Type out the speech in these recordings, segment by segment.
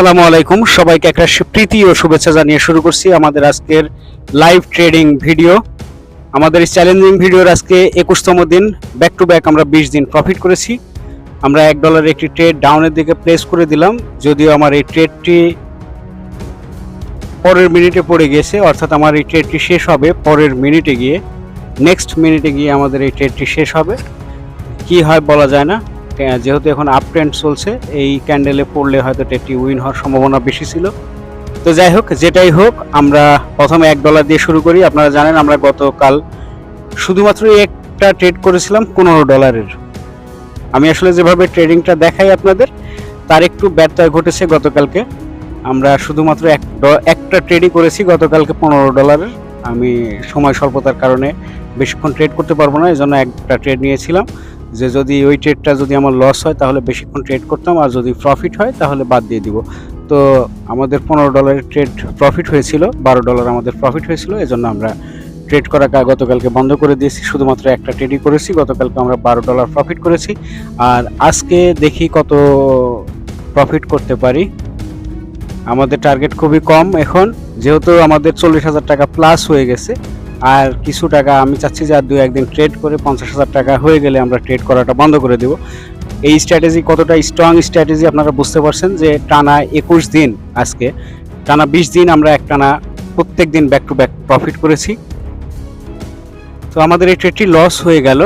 আসসালামু আলাইকুম। সবাইকে একটা প্রীতি ও শুভেচ্ছা জানিয়ে শুরু করছি আমাদের আজকের লাইভ ট্রেডিং ভিডিও আমাদের এই চ্যালেঞ্জিং ভিডিওর আজকে একুশতম দিন। ব্যাক টু ব্যাক আমরা বিশ দিন প্রফিট করেছি। আমরা এক ডলারের একটি ট্রেড ডাউনের দিকে প্লেস করে দিলাম। যদিও আমার এই ট্রেডটি পরের মিনিটে পড়ে গিয়েছে, অর্থাৎ আমার এই ট্রেডটি শেষ হবে পরের মিনিটে গিয়ে। নেক্সট মিনিটে গিয়ে আমাদের এই ট্রেডটি শেষ হবে। কি হয় বলা যায় না। যেহেতু এখন আপ ট্রেন্ড চলছে, এই ক্যান্ডেলে পড়লে হয়তো ট্রেডটি উইন হওয়ার সম্ভাবনা বেশি ছিল। তো যাই হোক, যেটাই হোক, আমরা প্রথমে এক ডলার দিয়ে শুরু করি। আপনারা জানেন, আমরা গতকাল শুধুমাত্র একটা ট্রেড করেছিলাম পনেরো ডলারের আমি আসলে যেভাবে ট্রেডিংটা দেখাই আপনাদের, তার একটু ব্যত্যয় ঘটেছে গতকালকে। আমরা শুধুমাত্র এক একটা ট্রেডই করেছি গতকালকে পনেরো ডলারের আমি সময় স্বল্পতার কারণে বেশিক্ষণ ট্রেড করতে পারব না এই জন্য একটা ট্রেড নিয়েছিলাম। যে যদি ওই ট্রেডটা যদি আমার লস হয়, তাহলে বেশিক্ষণ ট্রেড করতাম, আর যদি প্রফিট হয়, তাহলে বাদ দিয়ে দিব। তো আমাদের পনেরো ডলারের ট্রেড প্রফিট হয়েছিল, বারো ডলার আমাদের প্রফিট হয়েছিল, এজন্য আমরা ট্রেড করা গতকালকে বন্ধ করে দিয়েছি। শুধুমাত্র একটা ট্রেডই করেছি, গতকালকে আমরা বারো ডলার প্রফিট করেছি। আর আজকে দেখি কত প্রফিট করতে পারি। আমাদের টার্গেট খুবই কম এখন, যেহেতু আমাদের চল্লিশ হাজার টাকা প্লাস হয়ে গেছে। আর কিছু টাকা আমি চাচ্ছি যে আর দু একদিন ট্রেড করে পঞ্চাশ হাজার টাকা হয়ে গেলে আমরা ট্রেড করাটা বন্ধ করে দেব। এই স্ট্র্যাটেজি কতটা স্ট্রং স্ট্র্যাটেজি আপনারা বুঝতে পারছেন যে টানা একুশ দিন আজকে, টানা বিশ দিন আমরা এক টানা প্রত্যেক দিন ব্যাক টু ব্যাক প্রফিট করেছি। তো আমাদের এই ট্রেডটি লস হয়ে গেল।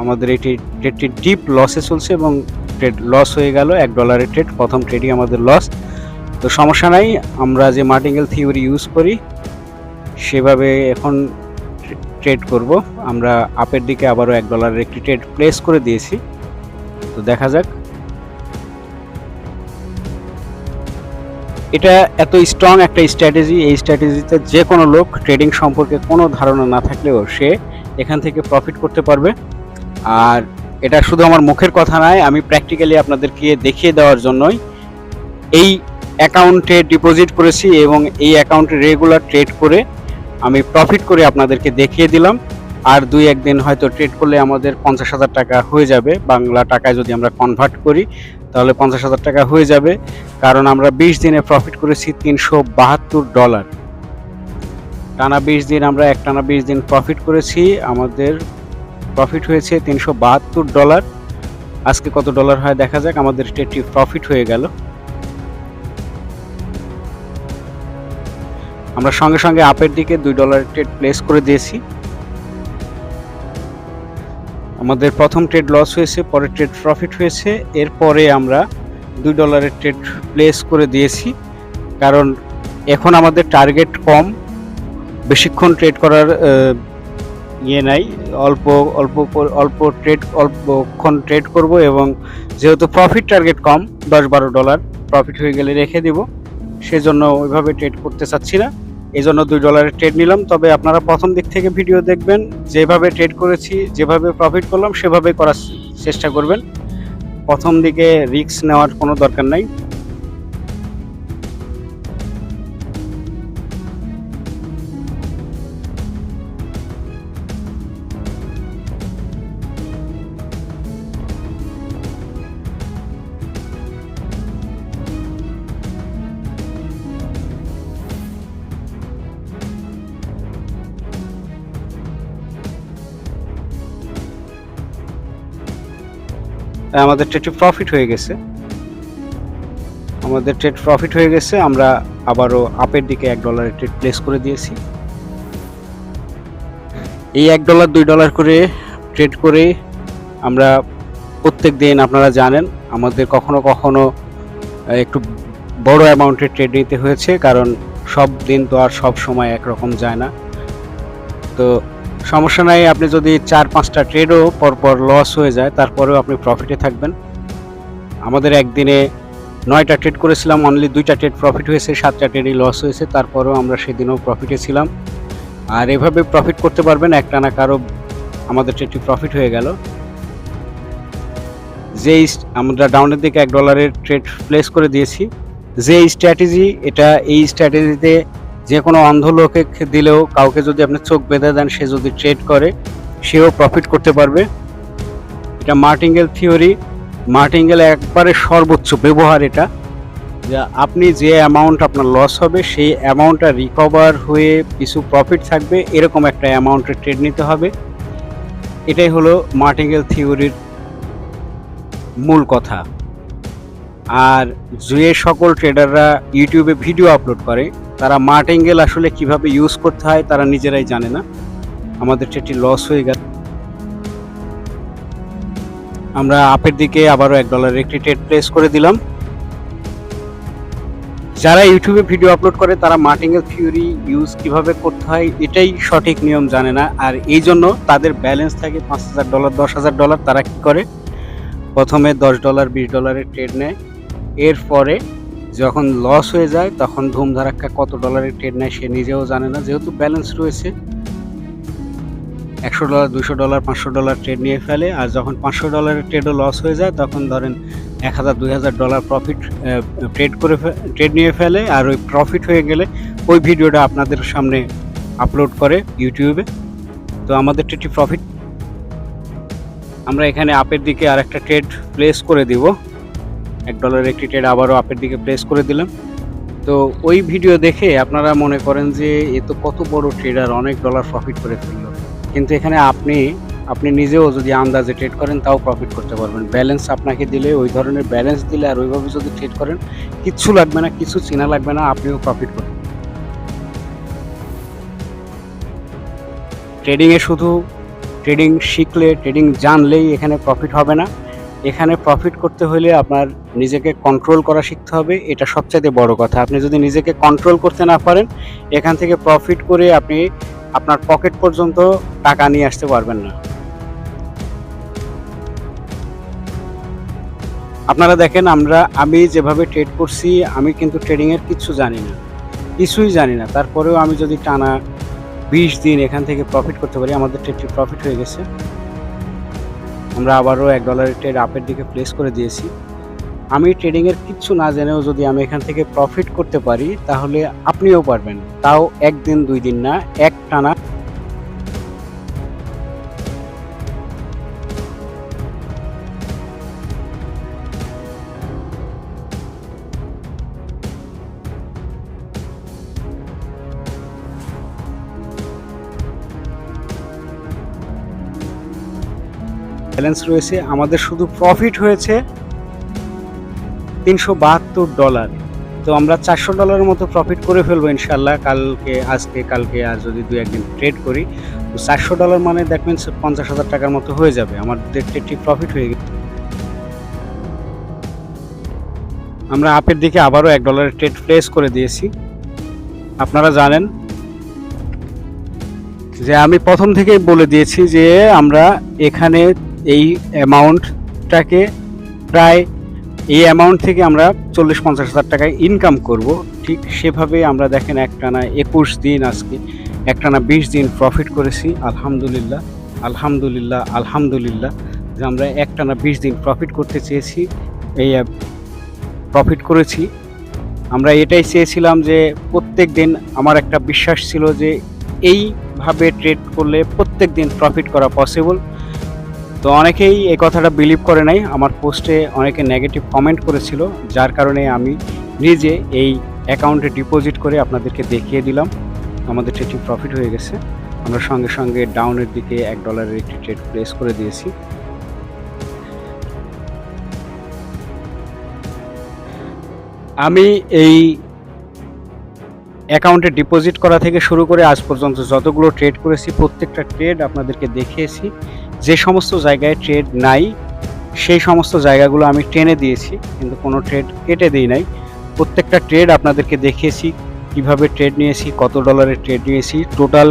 আমাদের এই ট্রেডটি ডিপ লসে চলছে এবং ট্রেড লস হয়ে গেল, এক ডলারের ট্রেড প্রথম ট্রেডই আমাদের লস তো সমস্যা নাই, আমরা যে মার্টিঙ্গেল থিওরি ইউজ করি সেভাবে এখন ট্রেড করব। আমরা আপের দিকে আবারও এক ডলারের একটি ট্রেড প্লেস করে দিয়েছি। তো দেখা যাক। এটা এত স্ট্রং একটা স্ট্র্যাটেজি এই স্ট্র্যাটেজিতে যে কোনো লোক ট্রেডিং সম্পর্কে কোনো ধারণা না থাকলেও সে এখান থেকে প্রফিট করতে পারবে। আর এটা শুধু আমার মুখের কথা নয়, আমি প্র্যাকটিক্যালি আপনাদেরকে দেখিয়ে দেওয়ার জন্যই এই অ্যাকাউন্টে ডিপোজিট করেছি এবং এই অ্যাকাউন্টে রেগুলার ট্রেড করে আমি প্রফিট করে আপনাদেরকে দেখিয়ে দিলাম। আর দুই একদিন হয়তো ট্রেড করলে আমাদের পঞ্চাশ হাজার টাকা হয়ে যাবে। বাংলা টাকায় যদি আমরা কনভার্ট করি, তাহলে পঞ্চাশ হাজার টাকা হয়ে যাবে। কারণ আমরা বিশ দিনে প্রফিট করেছি তিনশো বাহাত্তর ডলার টানা বিশ দিন আমরা এক টানা বিশ দিন প্রফিট করেছি। আমাদের প্রফিট হয়েছে তিনশো বাহাত্তর ডলার আজকে কত ডলার হয় দেখা যাক। আমাদের ট্রেডটি প্রফিট হয়ে গেল। আমরা সঙ্গে সঙ্গে আপের দিকে দুই ডলারের ট্রেড প্লেস করে দিয়েছি। আমাদের প্রথম ট্রেড লস হয়েছে পরের ট্রেড প্রফিট হয়েছে, এরপরে আমরা দুই ডলারের ট্রেড প্লেস করে দিয়েছি। কারণ এখন আমাদের টার্গেট কম, বেশিক্ষণ ট্রেড করার ইয়ে নাই, অল্প অল্প অল্প ট্রেড অল্পক্ষণ ট্রেড করব এবং যেহেতু প্রফিট টার্গেট কম, দশ বারো ডলার প্রফিট হয়ে গেলে রেখে দিব। সেজন্য ওইভাবে ট্রেড করতে চাচ্ছি না। এই জন্য দুই ডলারের ট্রেড নিলাম। তবে আপনারা প্রথম দিক থেকে ভিডিও দেখবেন, যেভাবে ট্রেড করেছি, যেভাবে প্রফিট করলাম, সেভাবে করার চেষ্টা করবেন। প্রথম দিকে রিস্ক নেওয়ার কোনো দরকার নাই। আমাদের ট্রেডটি প্রফিট হয়ে গেছে। আমাদের ট্রেড প্রফিট হয়ে গেছে, আমরা আবারও আপের দিকে এক ডলারের ট্রেড প্লেস করে দিয়েছি। এই এক ডলার দুই ডলার করে ট্রেড করে আমরা প্রত্যেক দিন আপনারা জানেন, আমাদের কখনো কখনো একটু বড় অ্যামাউন্টের ট্রেড নিতে হয়েছে, কারণ সব দিন তো আর সব সময় একরকম যায় না। তো সমস্যা নাই, আপনি যদি চার, পাঁচটা ট্রেডও পরপর লস হয়ে যায়, তারপরেও আপনি প্রফিটে থাকবেন। আমাদের একদিনে নয়টা ট্রেড করেছিলাম অনলি দুইটা ট্রেড প্রফিট হয়েছে, সাতটা ট্রেডই লস হয়েছে, তারপরেও আমরা সেদিনও প্রফিটে ছিলাম। আর এভাবে প্রফিট করতে পারবেন একটা না কারও আমাদের ট্রেডটি প্রফিট হয়ে গেল। যেই আমরা ডাউনের দিকে এক ডলারের ট্রেড প্লেস করে দিয়েছি। যে স্ট্র্যাটেজি এটা এই স্ট্র্যাটেজিতে যে কোনো অন্ধ লোকে দিলেও কাউকে যদি আপনি চোখ বেঁধে দেন, সে যদি ট্রেড করে, সেও প্রফিট করতে পারবে। এটা মার্টিঙ্গেল থিওরি। মার্টিঙ্গেল একবারে সর্বোচ্চ ব্যবহার এটা। যে আপনি যে অ্যামাউন্ট আপনার লস হবে, সেই অ্যামাউন্টটা রিকভার হয়ে কিছু প্রফিট থাকবে, এরকম একটা অ্যামাউন্টের ট্রেড নিতে হবে। এটাই হলো মার্টিঙ্গেল থিওরির মূল কথা। আর যে সকল ট্রেডাররা ইউটিউবে ভিডিও আপলোড করে তারা মার্টিঙ্গেল আসলে কীভাবে ইউজ করতে হয় তারা নিজেরাই জানে না। আমাদের ট্রেডটি লস হয়ে গেল। আমরা আপের দিকে আবারও এক ডলারের একটি ট্রেড প্লেস করে দিলাম। যারা ইউটিউবে ভিডিও আপলোড করে, তারা মার্টিঙ্গেল থিওরি ইউজ কীভাবে করতে হয়, এটাই সঠিক নিয়ম জানে না। আর এই জন্য তাদের ব্যালেন্স থাকে পাঁচ হাজার ডলার দশ হাজার ডলার তারা কি করে? প্রথমে দশ ডলার বিশ ডলারের ট্রেড নেয়। এরপরে যখন লস হয়ে যায়, তখন ধুমধারাক্কা কত ডলারের ট্রেড নেয় সে নিজেও জানে না। যেহেতু ব্যালেন্স রয়েছে, একশো ডলার দুশো ডলার পাঁচশো ডলার ট্রেড নিয়ে ফেলে। আর যখন পাঁচশো ডলারের ট্রেডও লস হয়ে যায়, তখন ধরেন এক হাজার, দুই হাজার ডলার প্রফিট ট্রেড করে ট্রেড নিয়ে ফেলে। আর ওই প্রফিট হয়ে গেলে ওই ভিডিওটা আপনাদের সামনে আপলোড করে ইউটিউবে তো আমাদের ট্রেডটি প্রফিট আমরা এখানে আপের দিকে আর একটা ট্রেড প্লেস করে দিব। এক ডলার একটি ট্রেড আবারও আপের দিকে প্লেস করে দিলাম। তো ওই ভিডিও দেখে আপনারা মনে করেন যে, এ তো কত বড় ট্রেডার অনেক ডলার প্রফিট করে ফেলল। কিন্তু এখানে আপনি আপনি নিজেও যদি আন্দাজে ট্রেড করেন, তাও প্রফিট করতে পারবেন। ব্যালেন্স আপনাকে দিলে, ওই ধরনের ব্যালেন্স দিলে আর ওইভাবে যদি ট্রেড করেন কিচ্ছু লাগবে না, কিছু চেনা লাগবে না, আপনিও প্রফিট করবেন ট্রেডিংয়ে শুধু ট্রেডিং শিখলে ট্রেডিং জানলেই এখানে প্রফিট হবে না। এখানে প্রফিট করতে হলে আপনার নিজেকে কন্ট্রোল করা শিখতে হবে, এটা সবচাইতে বড় কথা। আপনি যদি নিজেকে কন্ট্রোল করতে না পারেন, এখান থেকে প্রফিট করে আপনি আপনার পকেট পর্যন্ত টাকা নিয়ে আসতে পারবেন না। আপনারা দেখেন, আমরা, আমি যেভাবে ট্রেড করছি, আমি কিন্তু ট্রেডিংয়ের কিছু জানি না। কিছুই জানি না। তারপরেও আমি যদি টানা বিশ দিন এখান থেকে প্রফিট করতে পারি, আমাদের ট্রেডটি প্রফিট হয়ে গেছে। আমরা আবারও এক ডলারের ট্রেড আপের দিকে প্লেস করে দিয়েছি। আমি ট্রেডিংয়ের কিচ্ছু না জেনেও যদি আমি এখান থেকে প্রফিট করতে পারি, তাহলে আপনিও পারবেন। তাও একদিন, দুই দিন না, এক টানা ব্যালেন্স রয়েছে। আমাদের শুধু প্রফিট হয়েছে তিনশো বাহাত্তর ডলার তো আমরা চারশো ডলারের মতো প্রফিট করে ফেলব ইনশাল্লাহ কালকে, আজকে, কালকে আর যদি দু একদিন ট্রেড করি। তো চারশো ডলার মানে দেখবেন পঞ্চাশ হাজার টাকার মতো হয়ে যাবে। আমাদের ট্রেডটি প্রফিট হয়ে গেছে। আমরা আপের দিকে আবারও এক ডলারের ট্রেড প্লেস করে দিয়েছি। আপনারা জানেন যে আমি প্রথম থেকেই বলে দিয়েছি যে আমরা এখানে এই অ্যামাউন্টটাকে প্রায় এই অ্যামাউন্ট থেকে আমরা চল্লিশ পঞ্চাশ হাজার টাকায় ইনকাম করব। ঠিক সেভাবে আমরা দেখেন একটানা একুশ দিন আজকে, একটানা বিশ দিন প্রফিট করেছি, আলহামদুলিল্লাহ আলহামদুলিল্লাহ আলহামদুলিল্লাহ, যে আমরা একটানা বিশ দিন প্রফিট করতে চেয়েছি, এই প্রফিট করেছি। আমরা এটাই চেয়েছিলাম যে প্রত্যেক দিন আমার একটা বিশ্বাস ছিল যে এইভাবে ট্রেড করলে প্রত্যেক দিন প্রফিট করা পসিবল তো অনেকেই এই কথাটা বিলিভ করে নাই। আমার পোস্টে অনেকে নেগেটিভ কমেন্ট করেছিল, যার কারণে আমি নিজে এই অ্যাকাউন্টে ডিপোজিট করে আপনাদেরকে দেখিয়ে দিলাম। আমাদের ট্রেডটি প্রফিট হয়ে গেছে। আমরা সঙ্গে সঙ্গে ডাউনের দিকে এক ডলারের একটি ট্রেড প্লেস করে দিয়েছি। আমি এই অ্যাকাউন্টে ডিপোজিট করা থেকে শুরু করে আজ পর্যন্ত যতগুলো ট্রেড করেছি, প্রত্যেকটা ট্রেড আপনাদেরকে দেখিয়েছি। যে সমস্ত জায়গায় ট্রেড নাই, সেই সমস্ত জায়গাগুলো আমি টেনে দিয়েছি, কিন্তু কোনো ট্রেড কেটে দিই নাই। প্রত্যেকটা ট্রেড আপনাদেরকে দেখিয়েছি, কীভাবে ট্রেড নিয়েছি, কত ডলারের ট্রেড নিয়েছি টোটাল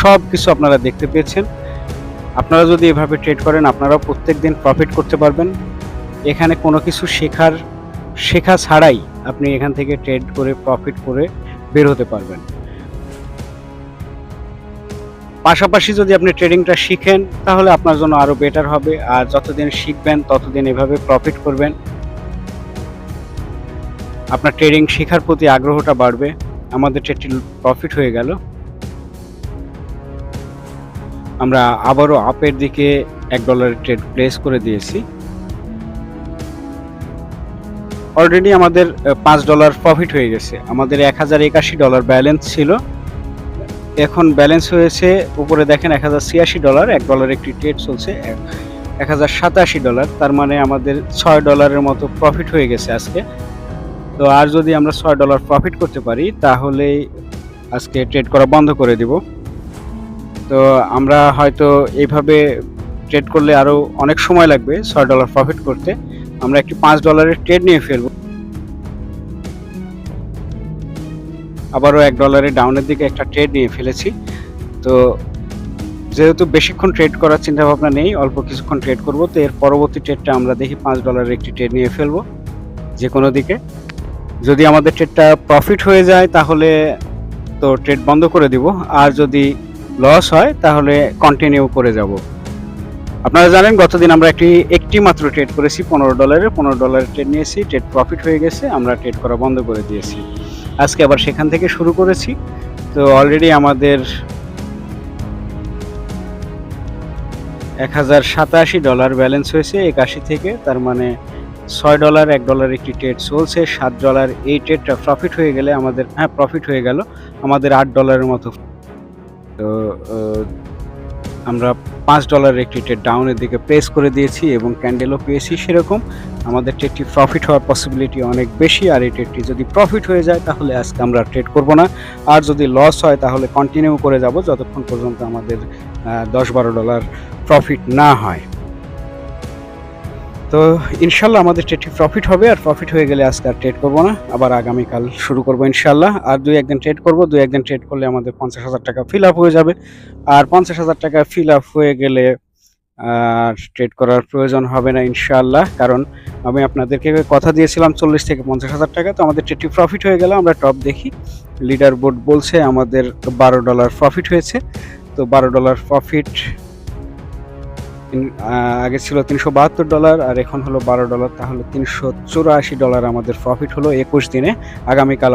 সব কিছু আপনারা দেখতে পেয়েছেন। আপনারা যদি এভাবে ট্রেড করেন, আপনারাও প্রত্যেক দিন প্রফিট করতে পারবেন। এখানে কোনো কিছু শেখার, শেখা ছাড়াই আপনি এখান থেকে ট্রেড করে প্রফিট করে বের হতে পারবেন। পাশাপাশি যদি আপনি ট্রেডিংটা শিখেন, তাহলে আপনার জন্য আরও বেটার হবে। আর যতদিন শিখবেন, ততদিন এভাবে প্রফিট করবেন। আপনার ট্রেডিং শেখার প্রতি আগ্রহটা বাড়বে। আমাদের ট্রেডটি প্রফিট হয়ে গেল। আমরা আবারও আপের দিকে এক ডলারের ট্রেড প্লেস করে দিয়েছি। অলরেডি আমাদের পাঁচ ডলার প্রফিট হয়ে গেছে। আমাদের এক হাজার একাশি ডলার ব্যালেন্স ছিল। এখন ব্যালেন্স হয়েছে, উপরে দেখেন এক হাজার ছিয়াশি ডলার, এক ডলার একটি ট্রেড চলছে, এক হাজার সাতাশি ডলার, তার মানে আমাদের ছয় ডলারের মতো প্রফিট হয়ে গেছে আজকে। তো আর যদি আমরা ছয় ডলার প্রফিট করতে পারি, তাহলে আজকে ট্রেড করা বন্ধ করে দিব। তো আমরা হয়তো এইভাবে ট্রেড করলে আরও অনেক সময় লাগবে, ছয় ডলার প্রফিট করতে। আমরা একটি পাঁচ ডলারের ট্রেড নিয়ে ফেলব আবারও এক ডলারের ডাউনের দিকে একটা ট্রেড নিয়ে ফেলেছি। তো যেহেতু বেশিক্ষণ ট্রেড করার চিন্তাভাবনা নেই, অল্প কিছুক্ষণ ট্রেড করব, তো এর পরবর্তী ট্রেডটা আমরা দেখি পাঁচ ডলারের একটি ট্রেড নিয়ে ফেলব যে কোনো দিকে। যদি আমাদের ট্রেডটা প্রফিট হয়ে যায়, তাহলে তো ট্রেড বন্ধ করে দিব। আর যদি লস হয়, তাহলে কন্টিনিউ করে যাব। আপনারা জানেন, গতদিন আমরা একটি একটি মাত্র ট্রেড করেছি, পনেরো ডলারের পনেরো ডলারের ট্রেড নিয়েছি ট্রেড প্রফিট হয়ে গেছে, আমরা ট্রেড করা বন্ধ করে দিয়েছি। আজকে আবার সেখান থেকে শুরু করেছি। তো অলরেডি আমাদের এক হাজার সাতাশি ডলার ব্যালেন্স হয়েছে একাশি থেকে। তার মানে ছয় ডলার, এক ডলার একটি ট্রেড চলছে, সাত ডলার এই ট্রেডটা প্রফিট হয়ে গেলে আমাদের হ্যাঁ প্রফিট হয়ে গেল, আমাদের আট ডলারের মতো। তো আমরা পাঁচ ডলারের একটি ট্রেড ডাউনের দিকে প্রেস করে দিয়েছি এবং ক্যান্ডেলও পেয়েছি সেরকম। আমাদের ট্রেডটি প্রফিট হওয়ার পসিবিলিটি অনেক বেশি আর এই ট্রেডটি যদি প্রফিট হয়ে যায় তাহলে আজকে আমরা ট্রেড করব না। আর যদি লস হয় তাহলে কন্টিনিউ করে যাব যতক্ষণ পর্যন্ত আমাদের দশ বারো ডলার প্রফিট না হয়। তো ইনশাল্লাহ আমাদের ট্রেডটি প্রফিট হবে আর প্রফিট হয়ে গেলে আজকে আর ট্রেড করব না। আবার আগামীকাল শুরু করব ইনশাল্লাহ। আর দুই একদিন ট্রেড করব, দুই একদিন ট্রেড করলে আমাদের পঞ্চাশ হাজার টাকা ফিল আপ হয়ে যাবে। আর পঞ্চাশ হাজার টাকা ফিল আপ হয়ে গেলে আর ট্রেড করার প্রয়োজন হবে না ইনশাল্লাহ। কারণ আমি আপনাদেরকে কথা দিয়েছিলাম চল্লিশ থেকে পঞ্চাশ হাজার টাকা, তো আমাদের ট্রেডটি প্রফিট হয়ে গেল, আমরা টপ দেখি। লিডার বোর্ড বলছে আমাদের বারো ডলার প্রফিট হয়েছে। তো বারো ডলার প্রফিট আগে ছিল তিনশো বাহাত্তর ডলার, আর এখন হলো বারো ডলার, তাহলে তিনশো চুরাশি ডলার আমাদের প্রফিট হলো একুশ দিনে। আগামীকাল